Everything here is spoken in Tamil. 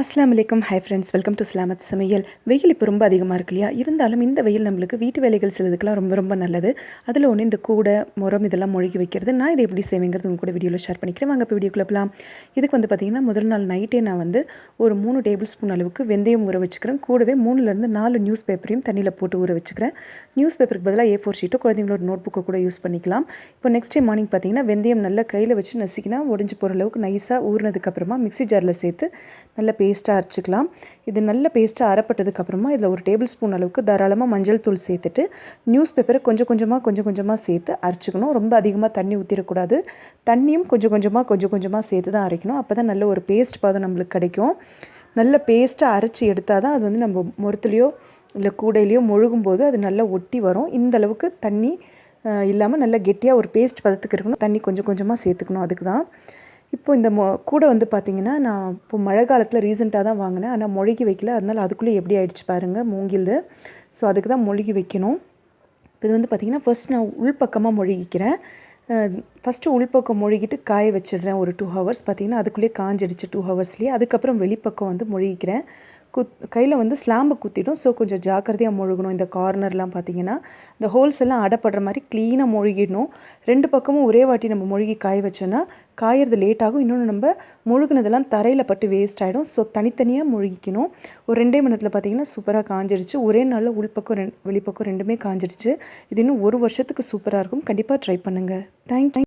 அஸ்லாம் வலைக்கம் ஹை ஃப்ரெண்ட்ஸ் வெல்கம் டு ஸ்லாமத் சமையல். வெயில் இப்போ ரொம்ப அதிகமாக இருக்கு இல்லையா? இருந்தாலும் இந்த வெயில் நம்மளுக்கு வீட்டு வேலைகள் செய்யறதுக்கெலாம் ரொம்ப ரொம்ப நல்லது. அதில் ஒன்று இந்த கூடை முறம் இதெல்லாம் மொழிகி வைக்கிறது. நான் இதை எப்படி செய்வேங்கிறது உங்கள் கூட வீடியோவில் ஷேர் பண்ணிக்கிறேன். வாங்க இப்போ வீடியோக்குள்ள போகலாம் இதுக்கு வந்து பார்த்திங்கன்னா முதல் நாள் நைட்டே நான் வந்து ஒரு மூணு டேபிள் ஸ்பூன் அளவுக்கு வெந்தயம் ஊற வச்சுக்கிறேன். கூடவே மூணுலேருந்து நாலு நியூஸ் பேப்பரையும் தண்ணியில் போட்டு ஊற வச்சுக்கிறேன். நியூஸ் பேப்பருக்கு பதிலாக ஏ ஃபோர் ஷீட்டோ குழந்தைங்களோட நோட் புக்கை கூட யூஸ் பண்ணிக்கலாம். இப்போ நெக்ஸ்ட் டே மார்னிங் பார்த்தீங்கன்னா வெந்தயம் நல்லா கையில் வச்சு நசிக்கினா உடஞ்சி போகிற அளவுக்கு நைஸாக ஊறினதுக்கப்புறமா மிக்ஸி ஜாரில் சேர்த்து நல்லா பேஸ்ட்டாக அரைச்சிக்கலாம். இது நல்ல பேஸ்ட்டாக அரைப்பட்டதுக்கப்புறமா இதில் ஒரு டேபிள் ஸ்பூன் அளவுக்கு தாராளமாக மஞ்சள் தூள் சேர்த்துட்டு நியூஸ் பேப்பரை கொஞ்சம் கொஞ்சமாக கொஞ்சம் கொஞ்சமாக சேர்த்து அரைச்சிக்கணும். ரொம்ப அதிகமாக தண்ணி ஊற்றிடக்கூடாது தண்ணியும் கொஞ்சம் கொஞ்சமாக கொஞ்சம் கொஞ்சமாக சேர்த்து தான் அரைக்கணும். அப்போ தான் நல்ல ஒரு பேஸ்ட் பாதம் நம்மளுக்கு கிடைக்கும். நல்ல பேஸ்ட்டாக அரைச்சி எடுத்தால் தான் அது வந்து நம்ம முரத்துலேயோ இல்லை கூடையிலையோ முழுகும் போது அது நல்லா ஒட்டி வரும். இந்த அளவுக்கு தண்ணி இல்லாமல் நல்லா கெட்டியாக ஒரு பேஸ்ட் பதத்துக்கு இருக்கணும். தண்ணி கொஞ்சம் கொஞ்சமாக சேர்த்துக்கணும். அதுக்கு தான். இப்போ இந்த மொ கூடை வந்து பார்த்திங்கன்னா நான் இப்போ மழை காலத்தில் ரீசெண்டாக தான் வாங்கினேன். ஆனால் மொழுகி வைக்கல. அதனால் அதுக்குள்ளே எப்படி ஆயிடுச்சு பாருங்கள் மூங்கில். ஸோ அதுக்கு தான் மொழுகி வைக்கணும். இப்போ இது வந்து பார்த்திங்கன்னா ஃபர்ஸ்ட் நான் உள்பக்கமாக மொழிகிக்கிறேன். ஃபஸ்ட்டு உள்பக்கம் மொழிகிட்டு காய வச்சிடுறேன் ஒரு டூ ஹவர்ஸ் பார்த்திங்கன்னா அதுக்குள்ளேயே காஞ்சிடுச்சு டூ ஹவர்ஸ்லேயே அதுக்கப்புறம் வெளிப்பக்கம் வந்து மொழிகிக்கிறேன். குத் கையில் வந்து ஸ்லாம்பை குத்திடும். ஸோ கொஞ்சம் ஜாக்கிரதையாக முழுகணும். இந்த கார்னர்லாம் பார்த்தீங்கன்னா இந்த ஹோல்ஸ் எல்லாம் அடப்படுற மாதிரி க்ளீனாக முழுகிடணும். ரெண்டு பக்கமும் ஒரே வாட்டி நம்ம முழுகி காய வச்சோன்னா காயறது லேட் ஆகும். இன்னொன்று நம்ம முழுகினதெல்லாம் தரையில் பட்டு வேஸ்ட் ஆகிடும் ஸோ தனித்தனியாக முழுகிக்கணும். ஒரு ரெண்டே மணத்தில் பார்த்தீங்கன்னா சூப்பராக காஞ்சிடுச்சு ஒரே நாளில் உள்பக்கம் ரெண்டு வெளிப்பக்கம் ரெண்டுமே காஞ்சிடுச்சு இது இன்னும் ஒரு வருஷத்துக்கு சூப்பராக இருக்கும். கண்டிப்பாக ட்ரை பண்ணுங்கள் தேங்க்